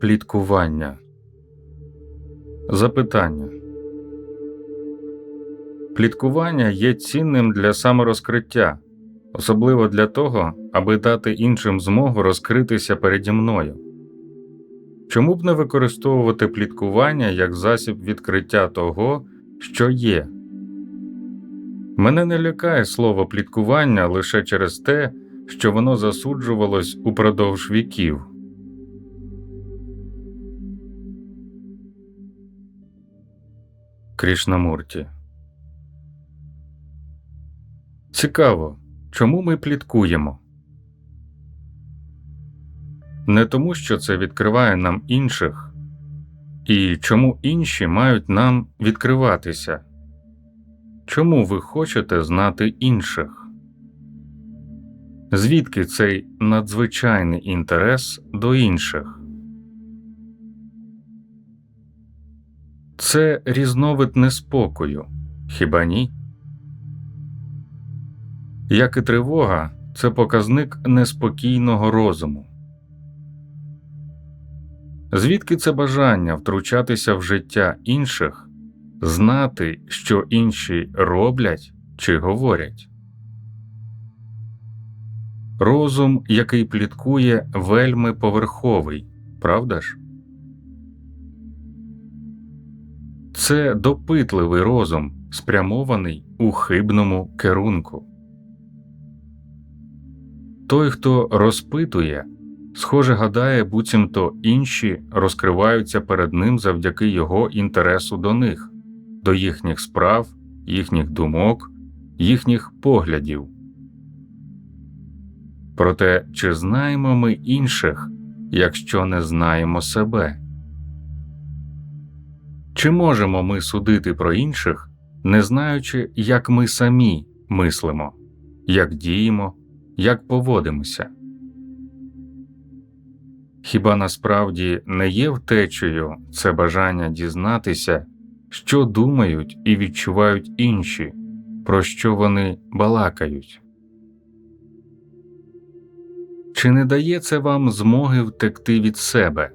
пліткування? Запитання. Пліткування є цінним для саморозкриття, особливо для того, аби дати іншим змогу розкритися переді мною. Чому б не використовувати пліткування як засіб відкриття того, що є? Мене не лякає слово пліткування лише через те, що воно засуджувалось упродовж віків. Крішнамурті. Цікаво, чому ми пліткуємо? Не тому, що це відкриває нам інших, і чому інші мають нам відкриватися. Чому ви хочете знати інших? Звідки цей надзвичайний інтерес до інших? Це різновид неспокою, хіба ні? Як і тривога, це показник неспокійного розуму. Звідки це бажання втручатися в життя інших, знати, що інші роблять чи говорять? Розум, який пліткує, вельми поверховий, правда ж? Це допитливий розум, спрямований у хибному керунку. Той, хто розпитує, схоже, гадає, буцімто інші розкриваються перед ним завдяки його інтересу до них, до їхніх справ, їхніх думок, їхніх поглядів. Проте, чи знаємо ми інших, якщо не знаємо себе? Чи можемо ми судити про інших, не знаючи, як ми самі мислимо, як діємо, як поводимося? Хіба насправді не є втечею це бажання дізнатися, що думають і відчувають інші, про що вони балакають? Чи не дає це вам змоги втекти від себе?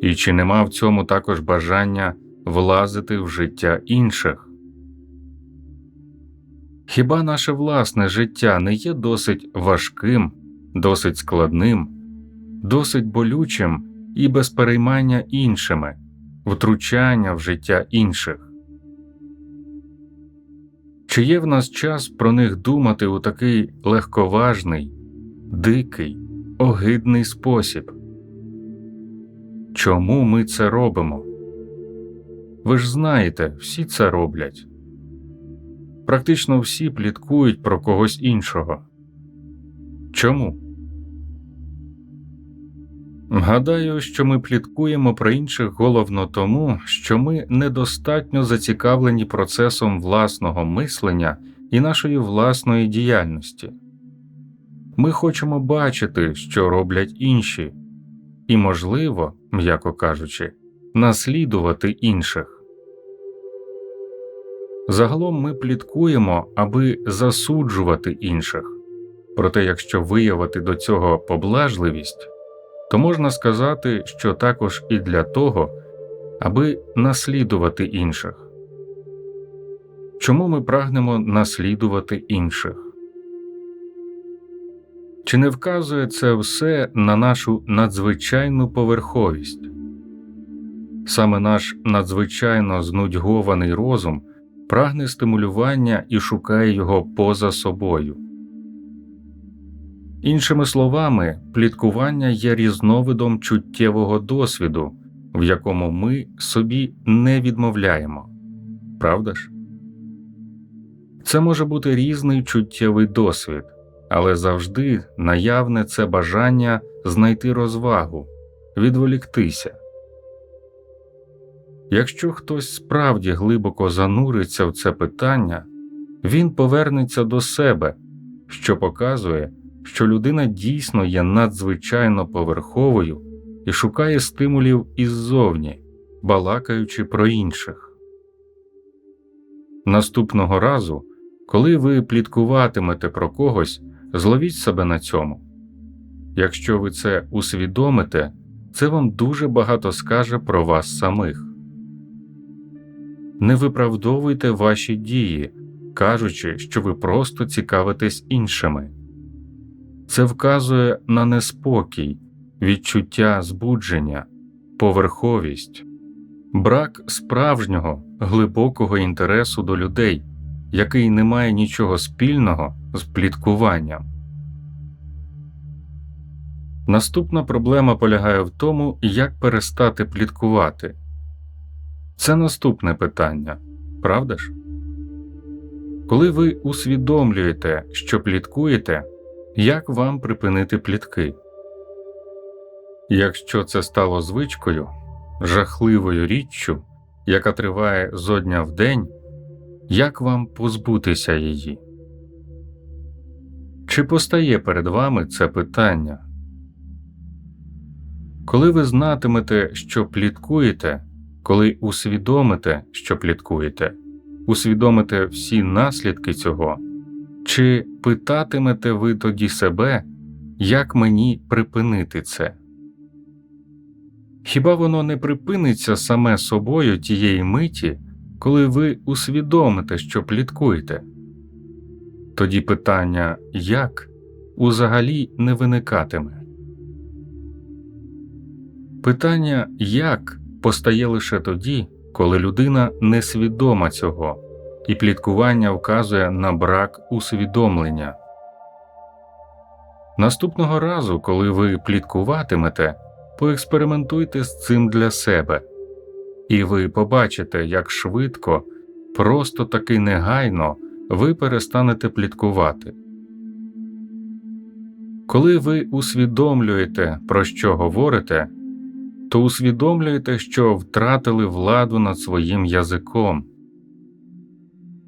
І чи нема в цьому також бажання влазити в життя інших? Хіба наше власне життя не є досить важким, досить складним, досить болючим і без переймання іншими, втручання в життя інших? Чи є в нас час про них думати у такий легковажний, дикий, огидний спосіб? Чому ми це робимо? Ви ж знаєте, всі це роблять. Практично всі пліткують про когось іншого. Чому? Гадаю, що ми пліткуємо про інших головно тому, що ми недостатньо зацікавлені процесом власного мислення і нашої власної діяльності. Ми хочемо бачити, що роблять інші, і, можливо, м'яко кажучи, наслідувати інших. Загалом ми пліткуємо, аби засуджувати інших, проте якщо виявити до цього поблажливість, то можна сказати, що також і для того, аби наслідувати інших. Чому ми прагнемо наслідувати інших? Чи не вказує це все на нашу надзвичайну поверховість? Саме наш надзвичайно знудьгований розум прагне стимулювання і шукає його поза собою. Іншими словами, пліткування є різновидом чуттєвого досвіду, в якому ми собі не відмовляємо, правда ж? Це може бути різний чуттєвий досвід але завжди наявне це бажання знайти розвагу, відволіктися. Якщо хтось справді глибоко зануриться в це питання, він повернеться до себе, що показує, що людина дійсно є надзвичайно поверховою і шукає стимулів іззовні, балакаючи про інших. Наступного разу, коли ви пліткуватимете про когось, Зловіть себе на цьому. Якщо ви це усвідомите, це вам дуже багато скаже про вас самих. Не виправдовуйте ваші дії, кажучи, що ви просто цікавитесь іншими. Це вказує на неспокій, відчуття збудження, поверховість, брак справжнього глибокого інтересу до людей, який не має нічого спільного з пліткуванням. Наступна проблема полягає в тому, як перестати пліткувати. Це наступне питання, правда ж? Коли ви усвідомлюєте, що пліткуєте, як вам припинити плітки? Якщо це стало звичкою, жахливою річчю, яка триває зо дня в день, як вам позбутися її? Чи постає перед вами це питання? Коли ви знатимете, що пліткуєте, коли усвідомите, що пліткуєте, усвідомите всі наслідки цього, чи питатимете ви тоді себе, як мені припинити це? Хіба воно не припиниться саме собою тієї миті, коли ви усвідомите, що пліткуєте? Тоді питання як узагалі не виникатиме. Питання як постає лише тоді, коли людина несвідома цього, і пліткування вказує на брак усвідомлення. Наступного разу, коли ви пліткуватимете, поекспериментуйте з цим для себе, і ви побачите, як швидко, просто таки негайно ви перестанете пліткувати. Коли ви усвідомлюєте, про що говорите, то усвідомлюєте, що втратили владу над своїм язиком.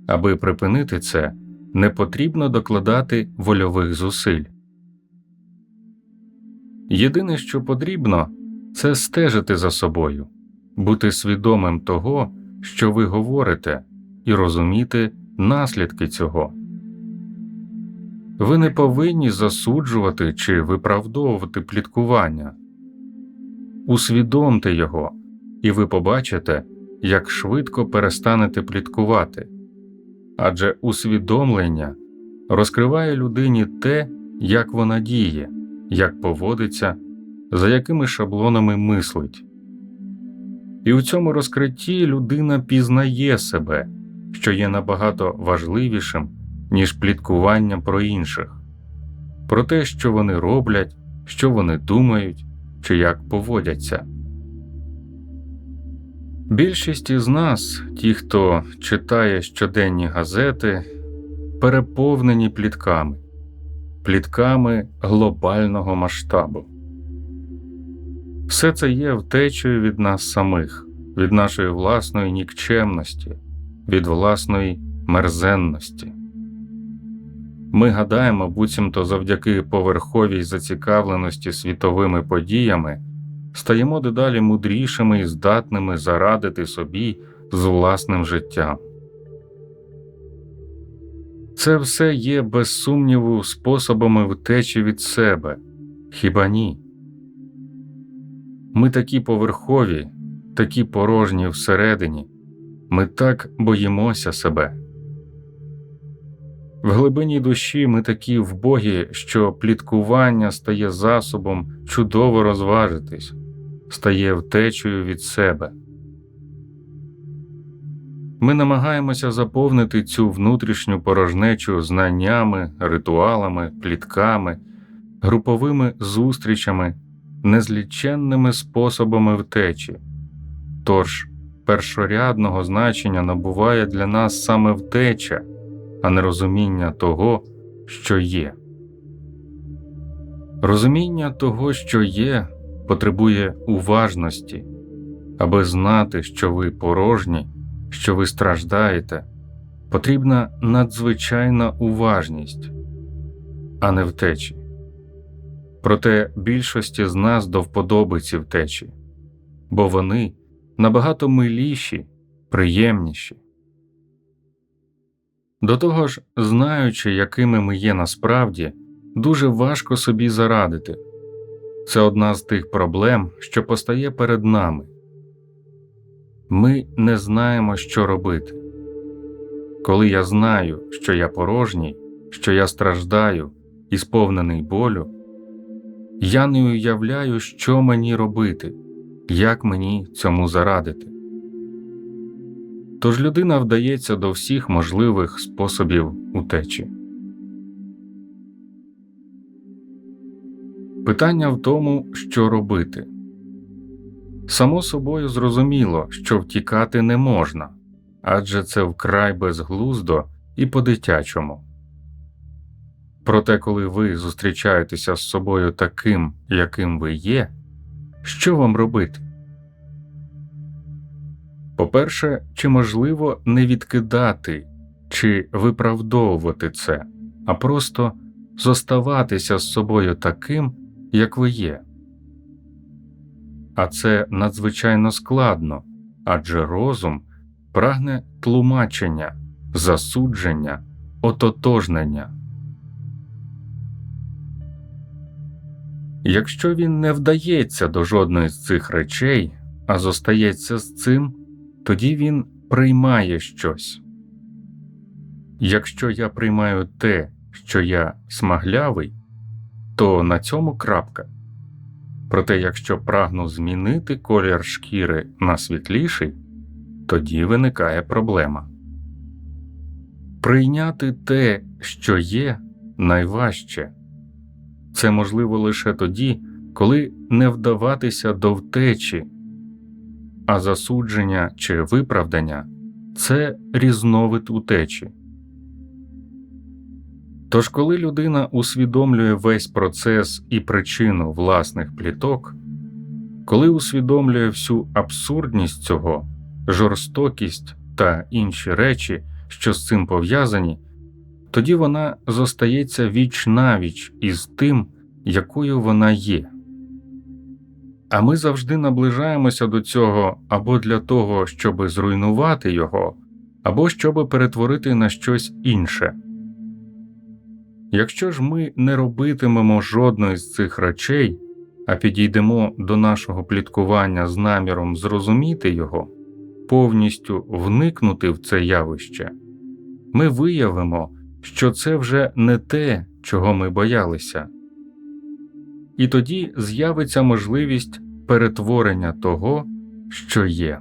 Аби припинити це, не потрібно докладати вольових зусиль. Єдине, що потрібно, це стежити за собою, бути свідомим того, що ви говорите, і розуміти наслідки цього. Ви не повинні засуджувати чи виправдовувати пліткування. Усвідомте його, і ви побачите, як швидко перестанете пліткувати. Адже усвідомлення розкриває людині те, як вона діє, як поводиться, за якими шаблонами мислить. І у цьому розкритті людина пізнає себе, що є набагато важливішим, ніж пліткування про інших, про те, що вони роблять, що вони думають чи як поводяться. Більшість із нас, ті, хто читає щоденні газети, переповнені плітками, плітками глобального масштабу. Все це є втечею від нас самих, від нашої власної нікчемності, від власної мерзенності. Ми гадаємо, буцімто завдяки поверховій зацікавленості світовими подіями стаємо дедалі мудрішими і здатними зарадити собі з власним життям. Це все є без сумніву способами втечі від себе, хіба ні? Ми такі поверхові, такі порожні всередині, ми так боїмося себе. В глибині душі ми такі вбогі, що пліткування стає засобом чудово розважитись, стає втечею від себе. Ми намагаємося заповнити цю внутрішню порожнечу знаннями, ритуалами, плітками, груповими зустрічами, незліченними способами втечі. Тож першорядного значення набуває для нас саме втеча а не розуміння того, що є. Розуміння того, що є, потребує уважності, аби знати, що ви порожні, що ви страждаєте, потрібна надзвичайна уважність, а не втечі. Проте більшості з нас до вподоби ці втечі, бо вони набагато миліші, приємніші. До того ж, знаючи, якими ми є насправді, дуже важко собі зарадити. це одна з тих проблем, що постає перед нами. Ми не знаємо, що робити. Коли я знаю, що я порожній, що я страждаю і сповнений болю, я не уявляю, що мені робити, як мені цьому зарадити. Тож людина вдається до всіх можливих способів утечі. Питання в тому, що робити. Само собою зрозуміло, що втікати не можна, адже це вкрай безглуздо і по-дитячому. Проте, коли ви зустрічаєтеся з собою таким, яким ви є, що вам робити? По-перше, чи можливо не відкидати чи виправдовувати це, а просто зоставатися з собою таким, як ви є. А це надзвичайно складно, адже розум прагне тлумачення, засудження, ототожнення. Якщо він не вдається до жодної з цих речей, а зостається з цим, тоді він приймає щось. Якщо я приймаю те, що я смаглявий, то на цьому крапка. Проте, якщо прагну змінити колір шкіри на світліший, тоді виникає проблема. Прийняти те, що є, найважче це можливо лише тоді, коли не вдаватися до втечі, а засудження чи виправдання це різновид утечі. Тож, коли людина усвідомлює весь процес і причину власних пліток, коли усвідомлює всю абсурдність цього, жорстокість та інші речі, що з цим пов'язані, тоді вона зостається віч навіч із тим, якою вона є. А ми завжди наближаємося до цього або для того, щоб зруйнувати його, або щоб перетворити на щось інше. Якщо ж ми не робитимемо жодної з цих речей, а підійдемо до нашого пліткування з наміром зрозуміти його, повністю вникнути в це явище, ми виявимо, що це вже не те, чого ми боялися, і тоді з'явиться можливість перетворення того, що є.